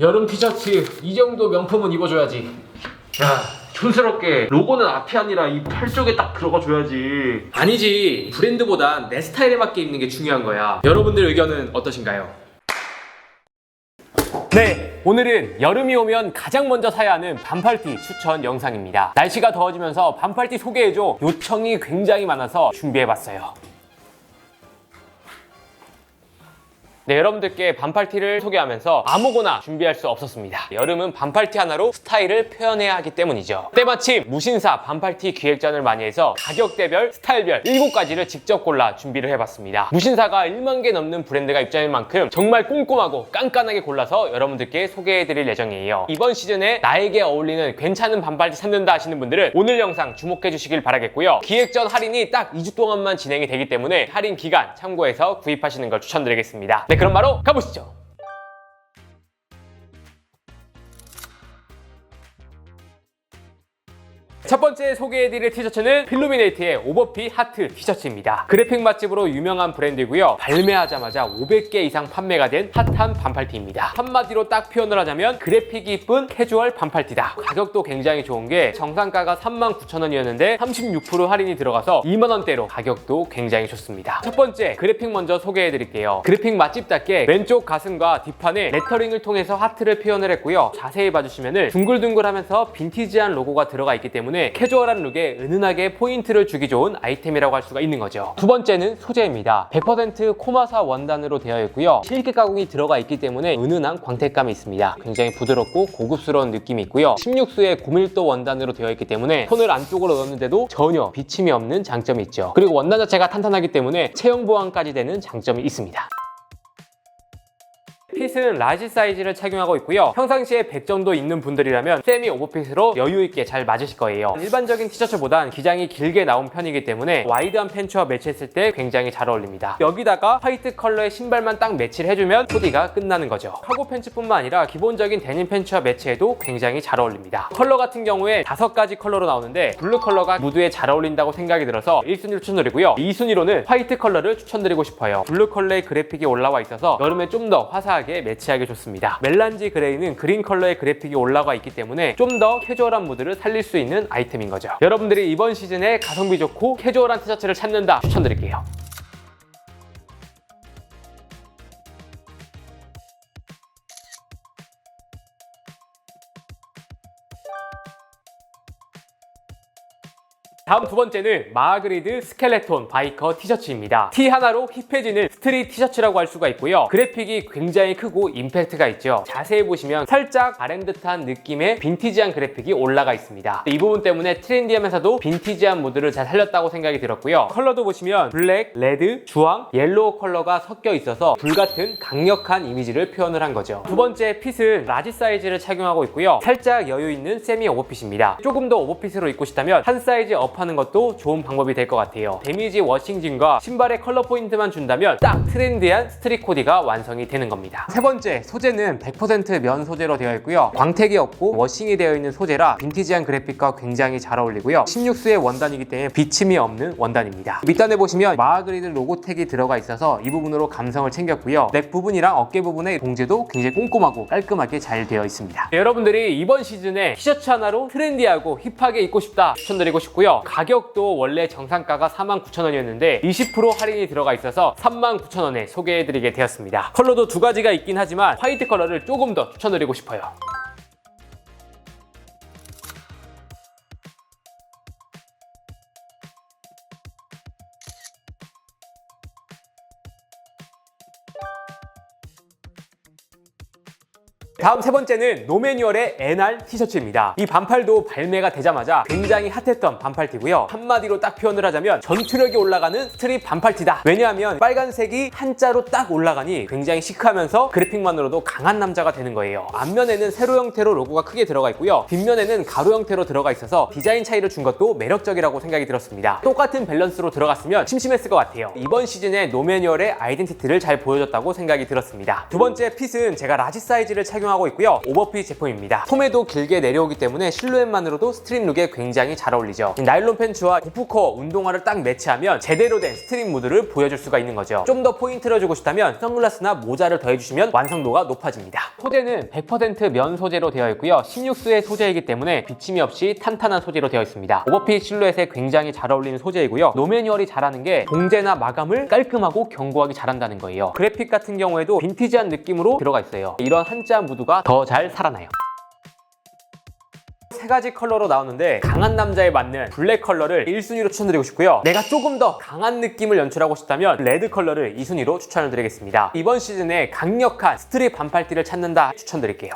여름 티셔츠 이 정도 명품은 입어줘야지. 야, 촌스럽게 로고는 앞이 아니라 이 팔 쪽에 딱 들어가 줘야지. 아니지. 브랜드보단 내 스타일에 맞게 입는 게 중요한 거야. 여러분들 의견은 어떠신가요? 네, 오늘은 여름이 오면 가장 먼저 사야 하는 반팔티 추천 영상입니다. 날씨가 더워지면서 반팔티 소개해줘 요청이 굉장히 많아서 준비해봤어요. 네, 여러분들께 반팔티를 소개하면서 아무거나 준비할 수 없었습니다. 여름은 반팔티 하나로 스타일을 표현해야 하기 때문이죠. 때마침 무신사 반팔티 기획전을 많이 해서 가격대별, 스타일별 7가지를 직접 골라 준비를 해봤습니다. 무신사가 1만 개 넘는 브랜드가 입장인 만큼 정말 꼼꼼하고 깐깐하게 골라서 여러분들께 소개해드릴 예정이에요. 이번 시즌에 나에게 어울리는 괜찮은 반팔티 찾는다 하시는 분들은 오늘 영상 주목해 주시길 바라겠고요. 기획전 할인이 딱 2주 동안만 진행이 되기 때문에 할인 기간 참고해서 구입하시는 걸 추천드리겠습니다. 네, 그럼 바로 가보시죠. 첫 번째 소개해드릴 티셔츠는 필루미네이트의 오버핏 하트 티셔츠입니다. 그래픽 맛집으로 유명한 브랜드고요. 발매하자마자 500개 이상 판매가 된 핫한 반팔티입니다. 한마디로 딱 표현을 하자면 그래픽이 이쁜 캐주얼 반팔티다. 가격도 굉장히 좋은 게 정상가가 39,000원이었는데 36% 할인이 들어가서 2만원대로 가격도 굉장히 좋습니다. 첫 번째 그래픽 먼저 소개해드릴게요. 그래픽 맛집답게 왼쪽 가슴과 뒷판에 레터링을 통해서 하트를 표현을 했고요. 자세히 봐주시면 둥글둥글하면서 빈티지한 로고가 들어가 있기 때문에 캐주얼한 룩에 은은하게 포인트를 주기 좋은 아이템이라고 할 수가 있는 거죠. 두 번째는 소재입니다. 100% 코마사 원단으로 되어 있고요. 실크 가공이 들어가 있기 때문에 은은한 광택감이 있습니다. 굉장히 부드럽고 고급스러운 느낌이 있고요. 16수의 고밀도 원단으로 되어 있기 때문에 손을 안쪽으로 넣었는데도 전혀 비침이 없는 장점이 있죠. 그리고 원단 자체가 탄탄하기 때문에 체형 보완까지 되는 장점이 있습니다. 핏은 라지 사이즈를 착용하고 있고요. 평상시에 100 정도 입는 분들이라면 세미 오버핏으로 여유 있게 잘 맞으실 거예요. 일반적인 티셔츠보단 기장이 길게 나온 편이기 때문에 와이드한 팬츠와 매치했을 때 굉장히 잘 어울립니다. 여기다가 화이트 컬러의 신발만 딱 매치를 해주면 코디가 끝나는 거죠. 카고 팬츠뿐만 아니라 기본적인 데님 팬츠와 매치해도 굉장히 잘 어울립니다. 컬러 같은 경우에 다섯 가지 컬러로 나오는데 블루 컬러가 무드에 잘 어울린다고 생각이 들어서 1순위를 추천드리고요. 2순위로는 화이트 컬러를 추천드리고 싶어요. 블루 컬러의 그래픽이 올라와 있어서 여름에 좀 더 화사하게 매치하기 좋습니다. 멜란지 그레이는 그린 컬러의 그래픽이 올라와 있기 때문에 좀 더 캐주얼한 무드를 살릴 수 있는 아이템인 거죠. 여러분들이 이번 시즌에 가성비 좋고 캐주얼한 티셔츠를 찾는다 추천드릴게요. 다음 두 번째는 마그리드 스켈레톤 바이커 티셔츠입니다. 티 하나로 힙해지는 스트릿 티셔츠라고 할 수가 있고요. 그래픽이 굉장히 크고 임팩트가 있죠. 자세히 보시면 살짝 바램 듯한 느낌의 빈티지한 그래픽이 올라가 있습니다. 이 부분 때문에 트렌디하면서도 빈티지한 무드를 잘 살렸다고 생각이 들었고요. 컬러도 보시면 블랙, 레드, 주황, 옐로우 컬러가 섞여 있어서 불같은 강력한 이미지를 표현을 한 거죠. 두 번째 핏은 라지 사이즈를 착용하고 있고요. 살짝 여유 있는 세미 오버핏입니다. 조금 더 오버핏으로 입고 싶다면 한 사이즈 업 하는 것도 좋은 방법이 될 것 같아요. 데미지 워싱진과 신발의 컬러 포인트만 준다면 딱 트렌디한 스트릿 코디가 완성이 되는 겁니다. 세 번째, 소재는 100%면 소재로 되어 있고요. 광택이 없고 워싱이 되어 있는 소재라 빈티지한 그래픽과 굉장히 잘 어울리고요. 16수의 원단이기 때문에 비침이 없는 원단입니다. 밑단에 보시면 마그리드 로고 택이 들어가 있어서 이 부분으로 감성을 챙겼고요. 넥 부분이랑 어깨 부분의 봉제도 굉장히 꼼꼼하고 깔끔하게 잘 되어 있습니다. 네, 여러분들이 이번 시즌에 티셔츠 하나로 트렌디하고 힙하게 입고 싶다 추천드리고 싶고요. 가격도 원래 정상가가 49,000원이었는데 20% 할인이 들어가 있어서 39,000원에 소개해드리게 되었습니다. 컬러도 두 가지가 있긴 하지만 화이트 컬러를 조금 더 추천드리고 싶어요. 다음 세 번째는 노매뉴얼의 NR 티셔츠입니다. 이 반팔도 발매가 되자마자 굉장히 핫했던 반팔티고요. 한마디로 딱 표현을 하자면 전투력이 올라가는 스트릿 반팔티다. 왜냐하면 빨간색이 한자로 딱 올라가니 굉장히 시크하면서 그래픽만으로도 강한 남자가 되는 거예요. 앞면에는 세로 형태로 로고가 크게 들어가 있고요. 뒷면에는 가로 형태로 들어가 있어서 디자인 차이를 준 것도 매력적이라고 생각이 들었습니다. 똑같은 밸런스로 들어갔으면 심심했을 것 같아요. 이번 시즌에 노매뉴얼의 아이덴티티를 잘 보여줬다고 생각이 들었습니다. 두 번째 핏은 제가 라지 사이즈를 착용 착용하고 있고요. 오버핏 제품입니다. 소매도 길게 내려오기 때문에 실루엣만으로도 스트릿 룩에 굉장히 잘 어울리죠. 이 나일론 팬츠와 고프커 운동화를 딱 매치하면 제대로 된 스트릿 무드를 보여줄 수가 있는 거죠. 좀 더 포인트를 주고 싶다면 선글라스나 모자를 더해주시면 완성도가 높아집니다. 소재는 100%면 소재로 되어 있고요. 16수의 소재이기 때문에 비침이 없이 탄탄한 소재로 되어 있습니다. 오버핏 실루엣에 굉장히 잘 어울리는 소재이고요. 노매뉴얼이 잘하는 게 봉제나 마감을 깔끔하고 견고하게 잘한다는 거예요. 그래픽 같은 경우에도 빈티지한 느낌으로 들어가 있어요. 이런 한자 무드 가 더 잘 살아나요. 세 가지 컬러로 나오는데 강한 남자에 맞는 블랙 컬러를 1순위로 추천드리고 싶고요. 내가 조금 더 강한 느낌을 연출하고 싶다면 레드 컬러를 2순위로 추천을 드리겠습니다. 이번 시즌에 강력한 스트릿 반팔티를 찾는다 추천드릴게요.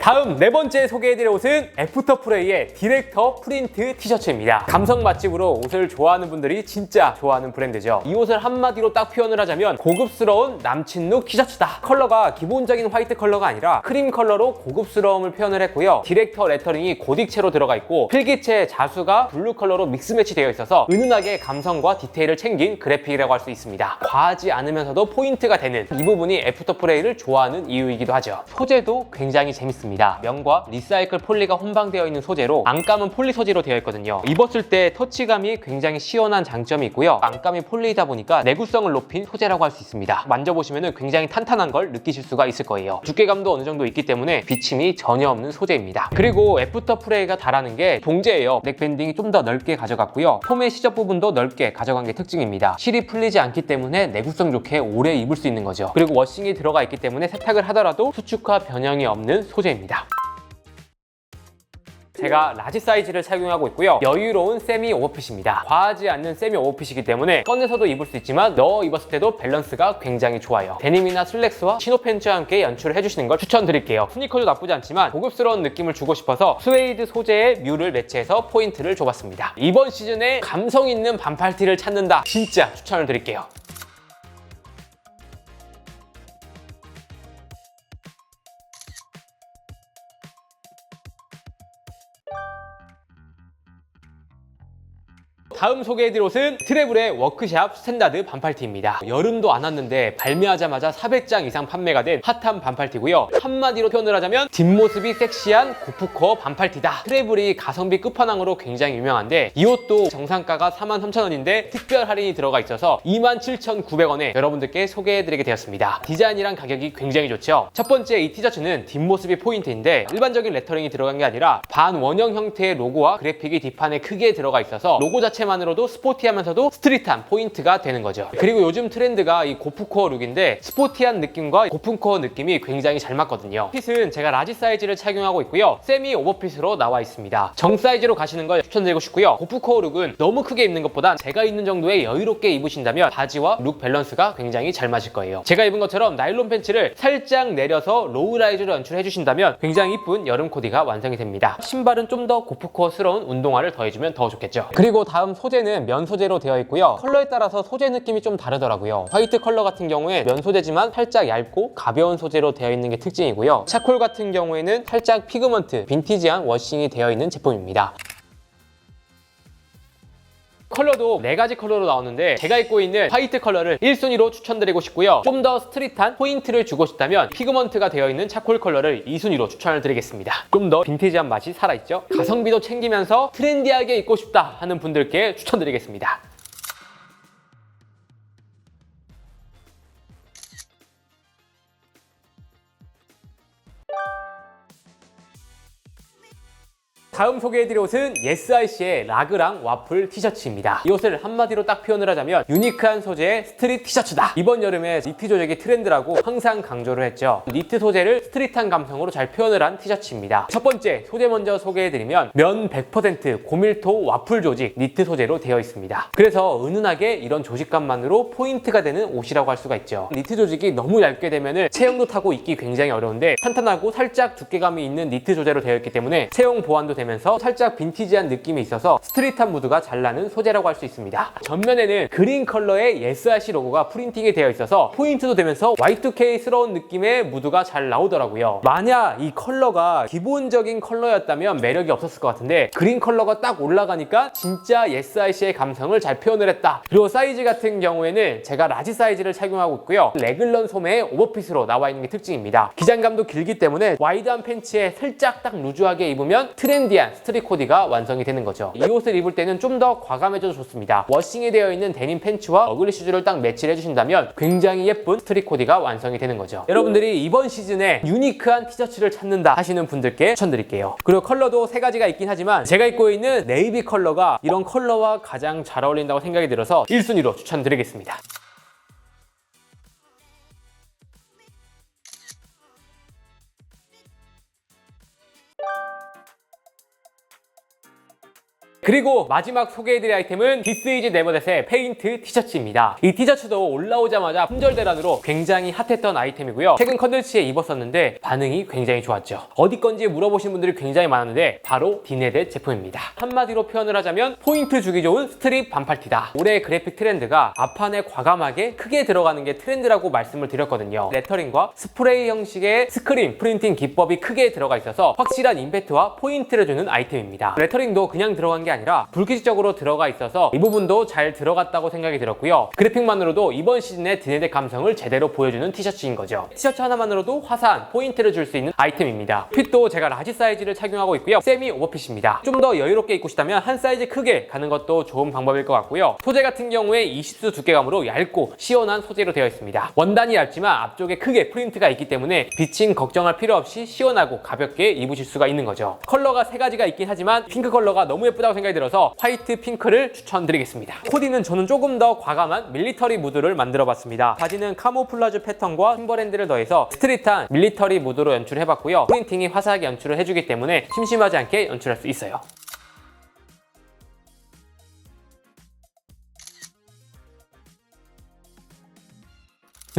다음 네 번째 소개해드릴 옷은 애프터프레이의 디렉터 프린트 티셔츠입니다. 감성 맛집으로 옷을 좋아하는 분들이 진짜 좋아하는 브랜드죠. 이 옷을 한마디로 딱 표현을 하자면 고급스러운 남친룩 티셔츠다. 컬러가 기본적인 화이트 컬러가 아니라 크림 컬러로 고급스러움을 표현을 했고요. 디렉터 레터링이 고딕체로 들어가 있고 필기체 자수가 블루 컬러로 믹스 매치 되어 있어서 은은하게 감성과 디테일을 챙긴 그래픽이라고 할 수 있습니다. 과하지 않으면서도 포인트가 되는 이 부분이 애프터프레이를 좋아하는 이유이기도 하죠. 소재도 굉장히 재밌습니다. 면과 리사이클 폴리가 혼방되어 있는 소재로 안감은 폴리 소재로 되어 있거든요. 입었을 때 터치감이 굉장히 시원한 장점이 있고요. 안감이 폴리이다 보니까 내구성을 높인 소재라고 할 수 있습니다. 만져보시면 굉장히 탄탄한 걸 느끼실 수가 있을 거예요. 두께감도 어느 정도 있기 때문에 비침이 전혀 없는 소재입니다. 그리고 애프터 프레이가 달하는 게 봉제예요. 넥밴딩이 좀 더 넓게 가져갔고요. 소매 시접 부분도 넓게 가져간 게 특징입니다. 실이 풀리지 않기 때문에 내구성 좋게 오래 입을 수 있는 거죠. 그리고 워싱이 들어가 있기 때문에 세탁을 하더라도 수축과 변형이 없는 소재입니다. 제가 라지 사이즈를 착용하고 있고요. 여유로운 세미 오버핏입니다. 과하지 않는 세미 오버핏이기 때문에 꺼내서도 입을 수 있지만 넣어 입었을 때도 밸런스가 굉장히 좋아요. 데님이나 슬랙스와 치노 팬츠와 함께 연출을 해주시는 걸 추천드릴게요. 스니커도 나쁘지 않지만 고급스러운 느낌을 주고 싶어서 스웨이드 소재의 뮤를 매치해서 포인트를 줘봤습니다. 이번 시즌에 감성 있는 반팔티를 찾는다. 진짜 추천을 드릴게요. 다음 소개해드릴 옷은 트래블의 워크샵 스탠다드 반팔티입니다. 여름도 안 왔는데 발매하자마자 400장 이상 판매가 된 핫한 반팔티고요. 한마디로 표현을 하자면 뒷모습이 섹시한 고프코어 반팔티다. 트래블이 가성비 끝판왕으로 굉장히 유명한데 이 옷도 정상가가 43,000원인데 특별 할인이 들어가 있어서 27,900원에 여러분들께 소개해드리게 되었습니다. 디자인이랑 가격이 굉장히 좋죠. 첫 번째 이 티셔츠는 뒷모습이 포인트인데 일반적인 레터링이 들어간 게 아니라 반원형 형태의 로고와 그래픽이 뒷판에 크게 들어가 있어서 로고 자체만 으로도 스포티하면서도 스트릿한 포인트가 되는 거죠. 그리고 요즘 트렌드가 이 고프코어 룩인데 스포티한 느낌과 고프코어 느낌이 굉장히 잘 맞거든요. 핏은 제가 라지 사이즈를 착용하고 있고요. 세미 오버핏으로 나와 있습니다. 정 사이즈로 가시는 걸 추천드리고 싶고요. 고프코어 룩은 너무 크게 입는 것보단 제가 입는 정도의 여유롭게 입으신다면 바지와 룩 밸런스가 굉장히 잘 맞을 거예요. 제가 입은 것처럼 나일론 팬츠를 살짝 내려서 로우라이즈로 연출해 주신다면 굉장히 이쁜 여름 코디가 완성이 됩니다. 신발은 좀 더 고프코어스러운 운동화를 더해주면 더 좋겠죠. 그리고 다음 소재는 면 소재로 되어 있고요. 컬러에 따라서 소재 느낌이 좀 다르더라고요. 화이트 컬러 같은 경우에 면 소재지만 살짝 얇고 가벼운 소재로 되어 있는 게 특징이고요. 차콜 같은 경우에는 살짝 피그먼트, 빈티지한 워싱이 되어 있는 제품입니다. 컬러도 네 가지 컬러로 나오는데 제가 입고 있는 화이트 컬러를 1순위로 추천드리고 싶고요. 좀 더 스트릿한 포인트를 주고 싶다면 피그먼트가 되어 있는 차콜 컬러를 2순위로 추천을 드리겠습니다. 좀 더 빈티지한 맛이 살아있죠? 가성비도 챙기면서 트렌디하게 입고 싶다 하는 분들께 추천드리겠습니다. 다음 소개해드릴 옷은 예스아이씨의 라그랑 와플 티셔츠입니다. 이 옷을 한마디로 딱 표현을 하자면 유니크한 소재의 스트릿 티셔츠다. 이번 여름에 니트 조직이 트렌드라고 항상 강조를 했죠. 니트 소재를 스트릿한 감성으로 잘 표현을 한 티셔츠입니다. 첫 번째 소재 먼저 소개해드리면 면 100% 고밀도 와플 조직 니트 소재로 되어 있습니다. 그래서 은은하게 이런 조직감만으로 포인트가 되는 옷이라고 할 수가 있죠. 니트 조직이 너무 얇게 되면 체형도 타고 입기 굉장히 어려운데 탄탄하고 살짝 두께감이 있는 니트 소재로 되어 있기 때문에 체형 보완도 되면서 되면서 살짝 빈티지한 느낌이 있어서 스트릿한 무드가 잘 나는 소재라고 할 수 있습니다. 전면에는 그린 컬러의 SRC 로고가 프린팅이 되어 있어서 포인트도 되면서 Y2K스러운 느낌의 무드가 잘 나오더라고요. 만약 이 컬러가 기본적인 컬러였다면 매력이 없었을 것 같은데 그린 컬러가 딱 올라가니까 진짜 SRC의 감성을 잘 표현을 했다. 그리고 사이즈 같은 경우에는 제가 라지 사이즈를 착용하고 있고요. 레글런 소매에 오버핏으로 나와 있는 게 특징입니다. 기장감도 길기 때문에 와이드한 팬츠에 살짝 딱 루즈하게 입으면 트렌디한 스트릿 코디가 완성이 되는 거죠. 이 옷을 입을 때는 좀 더 과감해져도 좋습니다. 워싱이 되어 있는 데님 팬츠와 어글리 슈즈를 딱 매치를 해주신다면 굉장히 예쁜 스트릿 코디가 완성이 되는 거죠. 여러분들이 이번 시즌에 유니크한 티셔츠를 찾는다 하시는 분들께 추천드릴게요. 그리고 컬러도 세 가지가 있긴 하지만 제가 입고 있는 네이비 컬러가 이런 컬러와 가장 잘 어울린다고 생각이 들어서 1순위로 추천드리겠습니다. 그리고 마지막 소개해드릴 아이템은 디스 이즈 네버댓의 페인트 티셔츠입니다. 이 티셔츠도 올라오자마자 품절대란으로 굉장히 핫했던 아이템이고요. 최근 컨텐츠에 입었었는데 반응이 굉장히 좋았죠. 어디 건지 물어보신 분들이 굉장히 많았는데 바로 디네댓 제품입니다. 한마디로 표현을 하자면 포인트 주기 좋은 스트립 반팔티다. 올해 그래픽 트렌드가 앞판에 과감하게 크게 들어가는 게 트렌드라고 말씀을 드렸거든요. 레터링과 스프레이 형식의 스크린 프린팅 기법이 크게 들어가 있어서 확실한 임팩트와 포인트를 주는 아이템입니다. 레터링도 그냥 들어간 게 아니라 불규칙적으로 들어가 있어서 이 부분도 잘 들어갔다고 생각이 들었고요. 그래픽만으로도 이번 시즌의 드네드 감성을 제대로 보여주는 티셔츠인 거죠. 티셔츠 하나만으로도 화사한 포인트를 줄 수 있는 아이템입니다. 핏도 제가 라지 사이즈를 착용하고 있고요. 세미 오버핏입니다. 좀 더 여유롭게 입고 싶다면 한 사이즈 크게 가는 것도 좋은 방법일 것 같고요. 소재 같은 경우에 20수 두께감으로 얇고 시원한 소재로 되어 있습니다. 원단이 얇지만 앞쪽에 크게 프린트가 있기 때문에 비침 걱정할 필요 없이 시원하고 가볍게 입으실 수가 있는 거죠. 컬러가 세 가지가 있긴 하지만 핑크 컬러가 너무 예쁘다고 생각이 들어서 화이트 핑크를 추천드리겠습니다. 코디는 저는 조금 더 과감한 밀리터리 무드를 만들어 봤습니다. 바지는 카모플라주 패턴과 팀버랜드를 더해서 스트릿한 밀리터리 무드로 연출해봤고요. 프린팅이 화사하게 연출을 해주기 때문에 심심하지 않게 연출할 수 있어요.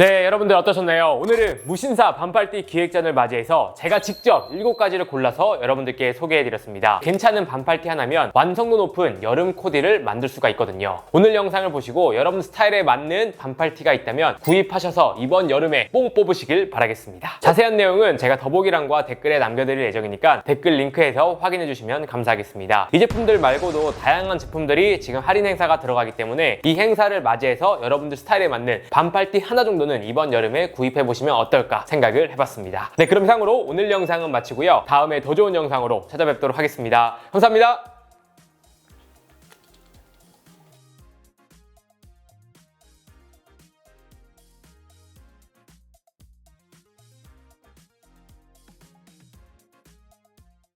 네, 여러분들 어떠셨나요? 오늘은 무신사 반팔티 기획전을 맞이해서 제가 직접 7가지를 골라서 여러분들께 소개해드렸습니다. 괜찮은 반팔티 하나면 완성도 높은 여름 코디를 만들 수가 있거든요. 오늘 영상을 보시고 여러분 스타일에 맞는 반팔티가 있다면 구입하셔서 이번 여름에 뽕 뽑으시길 바라겠습니다. 자세한 내용은 제가 더보기란과 댓글에 남겨드릴 예정이니까 댓글 링크에서 확인해주시면 감사하겠습니다. 이 제품들 말고도 다양한 제품들이 지금 할인 행사가 들어가기 때문에 이 행사를 맞이해서 여러분들 스타일에 맞는 반팔티 하나 정도는 이번 여름에 구입해 보시면 어떨까 생각을 해봤습니다. 네, 그럼 이상으로 오늘 영상은 마치고요. 다음에 더 좋은 영상으로 찾아뵙도록 하겠습니다. 감사합니다.